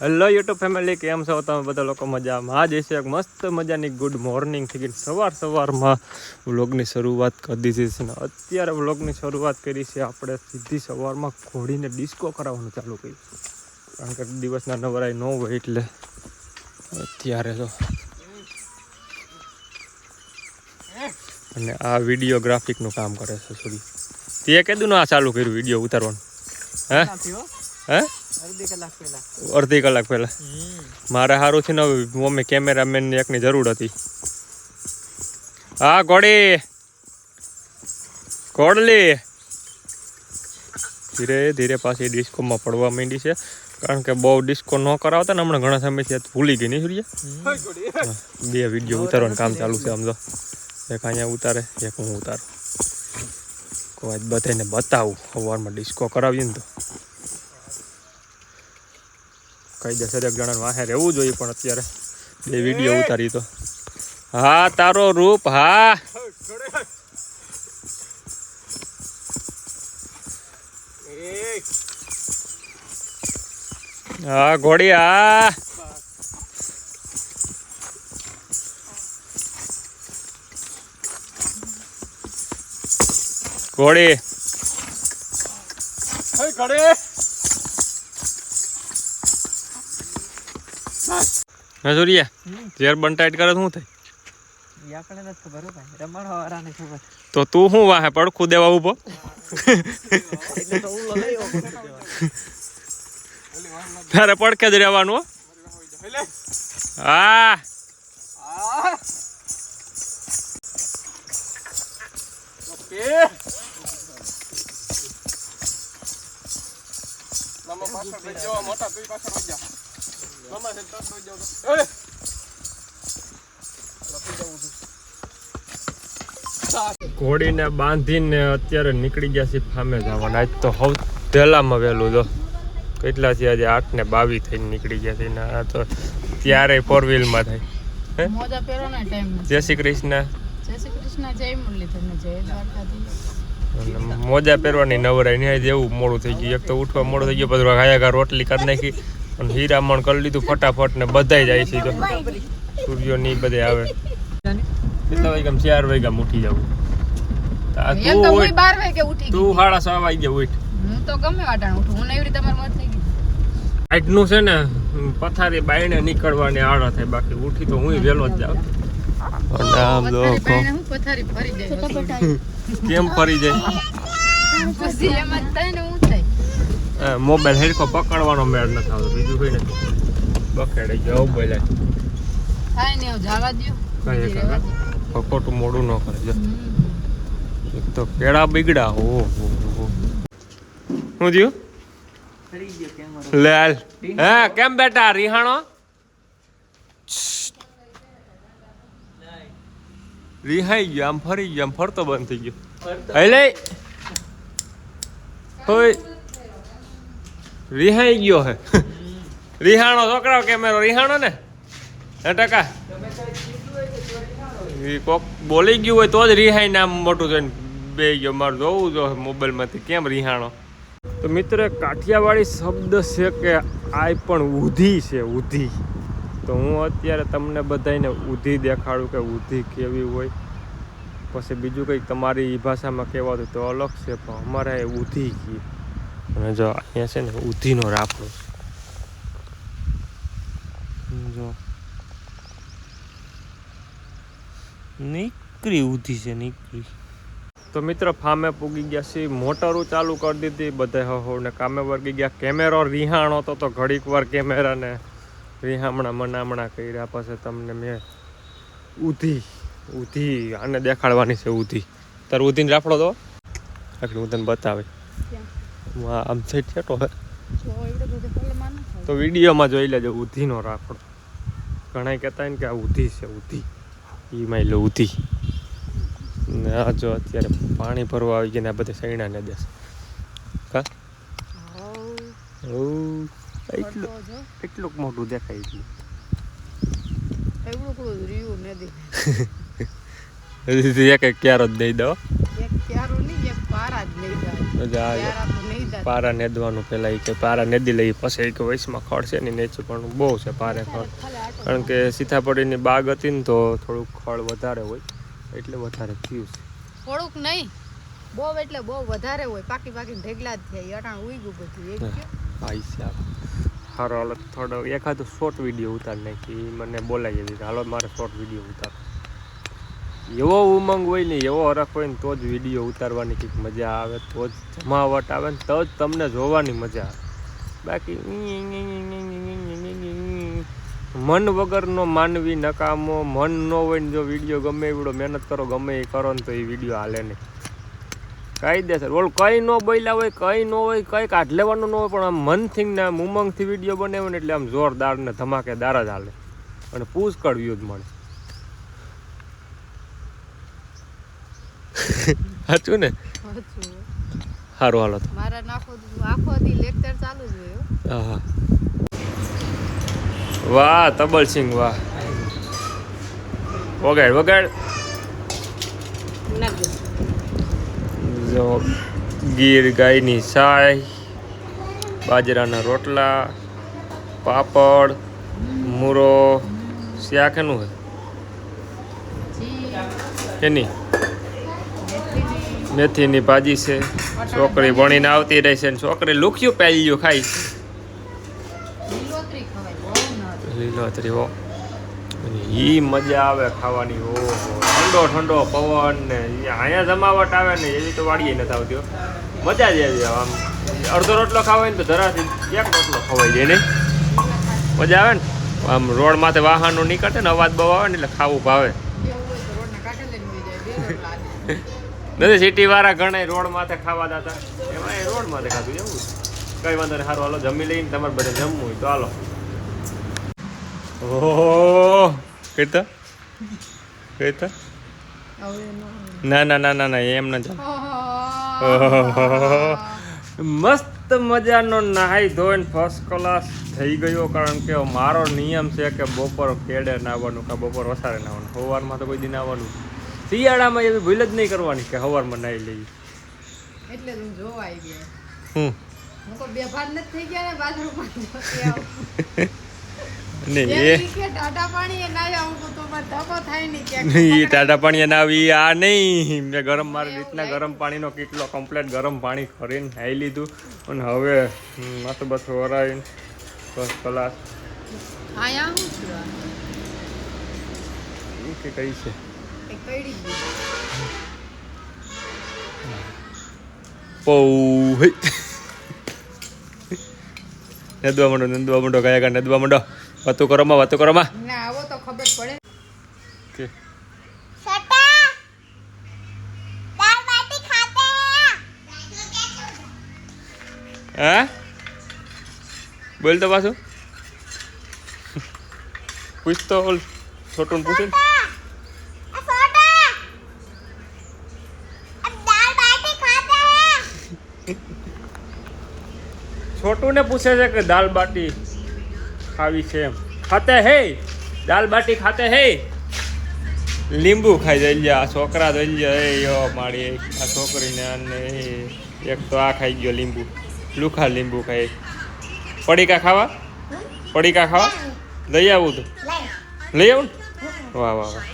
Hello YouTube family કેમ છો? તમે બધા લોકો મજામાં? આ છે એક મસ્ત મજાની ગુડ મોર્નિંગ થઈ ગઈ. સવાર સવારમાં વ્લોગની શરૂઆત કરી દીધી છે અત્યારે વ્લોગની શરૂઆત કરી છે. આપણે સીધી સવારમાં ઘોડીને ડિસ્કો કરાવવાનું ચાલુ કર્યું. કારણ કે દિવસના નવરાઈ ન હોય એટલે અત્યારે તો અને આ વિડીયોગ્રાફિકનું કામ કરે છે સુધી તે કીધું ને આ ચાલુ કર્યું વીડિયો ઉતારવાનું? હે? હે? અડધી કલાક પહેલા. અડધી કલાક પહેલા. મારે સારું છે ને મમ્મી કેમેરામેન એકની જરૂર હતી. હા ઘોડી ઘોડલી ધીરે ધીરે પાછી ડિસ્કોમાં પડવા માંડી છે. કારણ કે બહુ ડિસ્કો ન કરાવતા ને હમણાં ઘણા સમયથી આ ભૂલી ગઈ નહીં સૂર્ય. બે વીડિયો ઉતારવાનું કામ ચાલુ છે આમ તો. એક અહીંયા ઉતારે એક હું ઉતારું. કોઈ બધાને બતાવું સવારમાં ડિસ્કો કરાવીએ ને તો. કાયદેસર એક જણાને વાહે રહેવું જોઈએ પણ અત્યારે બે વીડિયો ઉતારી તો. હા, તારો રૂપ, હા. હા, ઘોડી હા. ઘોડી. હા સૂર્યા ઝેર બંટાઈટ કરે શું થાય? ખબર ભાઈ ખબર. તો તું શું વાહે પડખું દેવા ઊભો તારે પડખે જ રહેવાનું હા. મોટા તું તારે પડખે જ રહેવાનું હો. હા ઘોડીને બાંધીને અત્યારે નીકળી ગયા છે ફામે જવાના. આજ તો હવ પહેલામાં વહેલું તો કેટલા છે આજે? આઠ ને બાવી થઈને નીકળી ગયા છે ને આ તો ત્યારે ફોર વ્હીલમાં થાય. ને જય શ્રી કૃષ્ણ. જય શ્રી કૃષ્ણ જય મુરલીધર ને જય દ્વારકાધીશ. અને મોજા પહેરવાની નવરાય નહીં જેવું મોડું થઈ ગયું. એક તો ઉઠવા મોડું થઈ ગયું બધું ખાયા રોટલી કરી નાખી. અને હીરામણ કરી લીધું ફટાફટ ને બધાય જાય છે તો સૂર્યો ની બધે આવે. કેટલા વાગ્યા ચાર વાગ્યા ઉઠી જવું તું સાડા છ વાગ્યા ઉઠ. હું તો ગમે વાટાણ ઉઠું. હું એવી તમારી મત થઈ ગઈ. આજનું છે ને પથારી બાયણે નીકળવાની આડા થાય બાકી. ઉઠી તો હું વહેલો જ જાઉં. લોકો. કેમ ફરી જાય? પછી એમ જ હું થાય મોબાઈલ હેડકો પકડવાનો મેળ નથી આવતો. બીજું કઈ નથી. બકેડે ગયો બોલે થાય ને જવા દો ખોટું મોડું ન કરે જો. એક તો કેળા બીગડા હો હો, હો. શું થયું? લાલ હે કેમ બેટા રિહાણો? રિહાઈ ગયો આમ ફરી ગયો આમ ફરતો બંધ થઈ ગયો. એટલે હોય રિહાઈ ગયો હે. રિહાણો છોકરાઓ કેમેરો રિહાણો ને? હે ટકા? કોક બોલી ગયું હોય તો જ રિહાઈ નામ મોટું થઈને બે ગયો. મારું જોવું જો મોબાઈલમાંથી કેમ રિહાણો. તો મિત્ર, કાઠિયાવાડી શબ્દ છે કે આ પણ ઉધી છે, ઉધી. તો હું અત્યારે તમને બધાને ઉધી દેખાડું કે ઉધી કેવી હોય. પછી બીજું કંઈક તમારી ભાષામાં કહેવાતું તો અલગ છે, પણ અમારે એ ઉધી કહીએ અને જો અહીંયા છે ને ઉધીનો રાફડો જો. નીકળી ઉધી છે, નીકળી. તો મિત્ર, ફામે પૂગી ગયા છે, મોટરો ચાલુ કરી દીધી, બધે હો ને કામે વર્ગી ગયા. કેમેરો રિહાણો તો તો ઘડીક વાર કેમેરાને રિહામણા મનામણા કર્યા. પછી તમને મેં ઉધી ઉધી આને દેખાડવાની છે, ઉધી. તારે ઉધીને રાફડો તો? એટલે હું તને બતાવે આમ સાઈડ છેટો હે ન. તો વિડીયોમાં જોઈ લેજો ઉધીનો રાખડો. ઘણા કહેતા હોય ને કે આ ઉધી છે ઉધી. એ માં લો ઉધી. ને આ જો અત્યારે પાણી ભરવા આવી ગયા ને આ બધે સૈણાને દેશ. કા? એટલું એટલું મોટું દેખાય એક ક્યારો જ દઈ દો. એક ક્યારો નહીં એક પારા જ નહીં જાય. પારા નેદવાનું પહેલાં એ કે પારા નેદી લઈ પછી એક કે વયસમાં ખડ છે ને નીચે પણ બહુ છે પારે ખડ. કારણ કે સીતાપડીની બાગ હતી ને તો થોડુંક ખડ વધારે હોય એટલે વધારે થયું છે. થોડુંક નહીં બહુ એટલે બહુ વધારે હોય. પાકી પાકીને ઢેગલા જ થાય અટાણ ઉઈ ગયું. બધું ભાઈ સાહેબ. સારો હાલો થોડો એકાદો શોર્ટ વીડિયો ઉતાર નાખી મને બોલાવી દીધી. હાલો મારે શોર્ટ વીડિયો ઉતાર એવો ઉમંગ હોય ને એવો હરખ હોય ને તો જ વીડિયો ઉતારવાની કંઈક મજા આવે, તો જ જમાવટ આવે ને તો જ તમને જોવાની મજા આવે. બાકી મન વગરનો માનવી નકામો, મન ન હોય ને જો વીડિયો ગમે એવડો મહેનત કરો, ગમે એ કરો ને તો એ વીડિયો હાલે નહીં. કાયદેસર. ઓલ કઈ ન બોલ્યા હોય, કઈ ન હોય કઈ કાઢ લેવાનું ન હોય, પણ આમ મનથી ને આમ ઉમંગથી વીડિયો બનાવ્યો ને એટલે આમ જોરદાર ને ધમાકેદાર જ હાલે. અને પુષ્કળ જ મળે. સાચું ને? સારું હાલો મારા નાખો આખો દી લેક્ચર ચાલુ જ હોય હા. વાહ તબલસિંહ વાહ. વગાડ વગાડ. જો ગીર ગાયની સાય બાજરાના રોટલા પાપડ મૂરો શાક એનું હોય? એની? મેથીની ભાજી છે. છોકરી ભણીને આવતી રહે છે છોકરી લુખ્યું પહેલ્યું ખાય છે. લીલોતરી હો. ઈ મજા આવે ખાવાની ઓ ઠંડો ઠંડો પવન ને અહીંયા જમાવટ આવે ને એવી તો વાડીએ નથી આવતી મજા જ આવી આમ. અડધો રોટલો ખાવાય ને તો ધરાથી એક રોટલો ખવાય જાય ને મજા આવે ને? આમ રોડ માથે વાહનો નીકળે ને અવાજ બહુ આવે ને એટલે ખાવું ભાવે. નથી સિટી વાળા ઘણા રોડ માથે ખાવા દાતા. એમાં એ રોડ માથે ખાધું એવું કઈ વાંધો નહીં સારું હાલો જમી લઈને તમારે બધે જમવું હોય તો હાલો. ઓહો કહેતા કહેતા ના ના ના ના ના એમ ના ચાલે મસ્ત મજાનો નહાઈ ધોઈને ફર્સ્ટ ક્લાસ થઈ ગયો કારણ કે મારો નિયમ છે કે બપોર કેડે નાહવાનું કે બપોર વસારે નાવાનું સવારમાં તો કોઈ દિન નાહવાનું. શિયાળામાં એવી ભૂલ જ નહીં કરવાની કે સવારમાં નાઈ લઈ એટલે હું જોવા આવી ગયા. હું? હું કોઈ બે ભાન નથી થઈ ગયા ને બાથરૂમમાં ને એ ટાટા પાણી એ ના આવું તો તો થાય નહીં ક્યાંક. ઈ ટાટા પાણી ના આવી આ નહીં. મેં ગરમ મારી રીતના ગરમ પાણીનો કેટલો કમ્પ્લેટ ગરમ પાણી ખરીને ખાઈ લીધું. અને હવે માથું બથું વરાવીને ફર્સ્ટ ક્લાસ આયા હું કે કઈ છે. પૌ નદવા માંડો નદવા માંડો ગયા ગયા નદવા માંડો. વાતો કરો માં વાતો કરો માં ના આવો તો ખબર પડે. કે? હા? બોલ તો પાછું. પૂછ તો ઓલ છોટું પૂછે ને. છોટું ને પૂછે છે કે દાલ બાટી ખાવી છે એમ. ખાતે હે દાલ બાટી ખાતે હે. લીંબુ ખાઈ જાય ગયા આ છોકરા જઈ ગયા એ યો મારી આ છોકરીને આને એ એક તો આ ખાઈ ગયો લીંબુ લુખા લીંબુ ખાઈ પડીકા ખાવા? પડીકા ખાવા? લઈ આવું તો? લઈ આવું વાહ વાહ વાહ.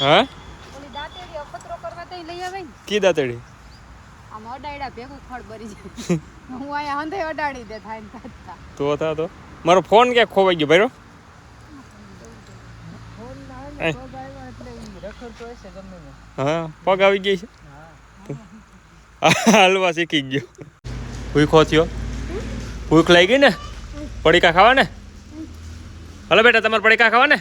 હા? કી દાતડી? આમ અડાડ્યા ભેગું ખડ ભરી જાય. હું અહીંયા અંધે અડાડી દે થાય ને તો હતા તો. મારો ફોન ક્યાંક ખોવાઈ ગયો ભાઈરો? એ. એટલે ઈ રખડતો હશે ગમે ને હા પગ આવી ગઈ છે? હાલવા શીખી ગયો. ભૂખો થયો? ભૂખ લાગી ગઈ ને? પડીકા ખાવા ને હલો બેટા તમારે પડીકા ખાવા ને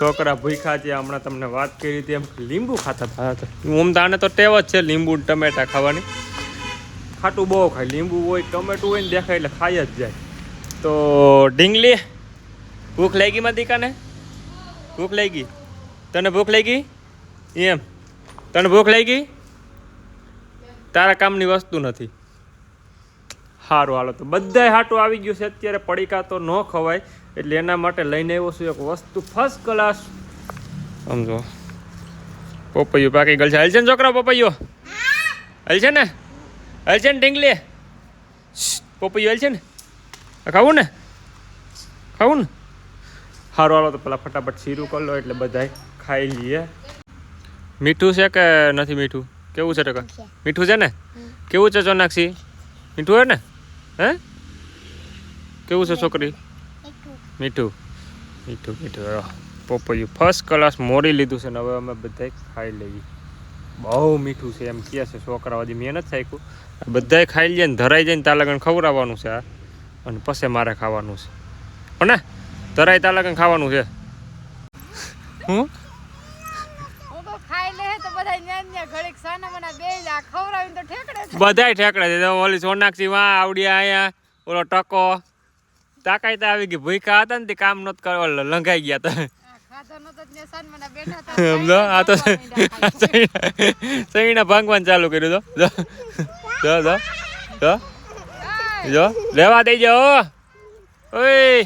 છોકરા ભૂખા છે, હમણાં તમને વાત કરી હતી એમ લીંબુ ખાતા હતા. ઓમ તો ટેવ જ છે લીંબુ ટમેટા ખાવાની. ખાટું બહુ ખાય. લીંબુ હોય, ટમેટું હોય ને દેખાય એટલે ખાઈ જ જાય. તો ઢીંગલી, ભૂખ લાગી માં દીકાને? ભૂખ લાગી? તને ભૂખ લાગી? એમ. તને ભૂખ લાગી? તારા કામની વસ્તુ નથી. સારું હાલો. તો બધાય હાટું આવી ગયું છે. અત્યારે પડીકા તો ન ખવાય. એટલે એના માટે લઈને આવ્યો છું એક વસ્તુ ફર્સ્ટ ક્લાસ સમજો. પપૈયું પાકી ગયેલ છે હાલ છે ને છોકરા પપૈયો? હલ છે ને? હલ છે ને ઢીંગલી? પોપૈયું હલ છે ને? ખાવું ને? ખાવું ને? સારું હાલો તો પેલા ફટાફટ શીરું કરી લો એટલે બધાય ખાઈ લઈએ મીઠું છે કે નથી મીઠું? કેવું છે ટકા? મીઠું છે. ને? કેવું છે ચોનાક્ષી? મીઠું હે ને? હે? કેવું છે છોકરી? મીઠું. મીઠું મીઠું. પોપૈયું. ફર્સ્ટ ક્લાસ મોરી લીધું છે ને હવે અમે બધાય ખાઈ લઈએ. બહુ મીઠું છે એમ કહે છે છોકરાઓ. હજી મેં નથી થાક્યું બધાય ખાઈ લઈએ ને ધરાઈ જઈને ને લગન ખવડાવવાનું છે આ. અને પછી મારે ખાવાનું છે. હો ને? ધરાય ત્યાં લગન ખાવાનું છે. હું. બધાય ઠેકડે છે ઓલી સોનાક્ષી વાં આવડી અહીંયા. ઓલો ટકો. તાકાઈ આવી ગઈ. ભૂખા હતા ને તે કામ નત કરવા લંઘાઈ ગયા હતા આ તો સૈણા ચાલુ કર્યું. તો જો જો જો જો લેવા ઓય.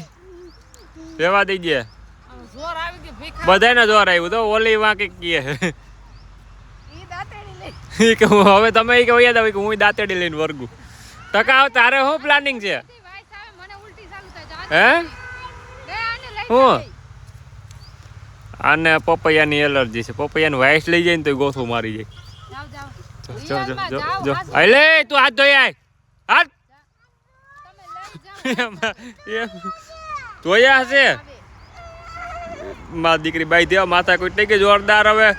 લેવા દઈ ભીખા બધાને જોર આવ્યું તો ઓલી વાંકી કહે ઈ દાંતેડી લઈ ઈ કે હું હવે તમે કે હું દાંતેડી લઈને વર્ગું. ટકા તારે શું પ્લાનિંગ છે બધી વાઈસ આવે મને ઉલટી ચાલુ થાય જા હે? લે આને પપૈયા હું? આને પપૈયાની એલર્જી છે. પપૈયાનું વાઇસ લઈ જાય ને તો ગોથું મારી જાય. જો જો તું હાથ ધોઈ આય. હાથ. ધોયા હશે? મારી દીકરી બાઈ દેવા માથા કોઈ કે જોરદાર હવે.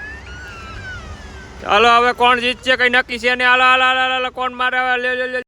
હાલો હવે કોણ જીતશે કઈ નક્કી છે ને હાલો હાલો હાલો કોણ મારે હવે? લે લે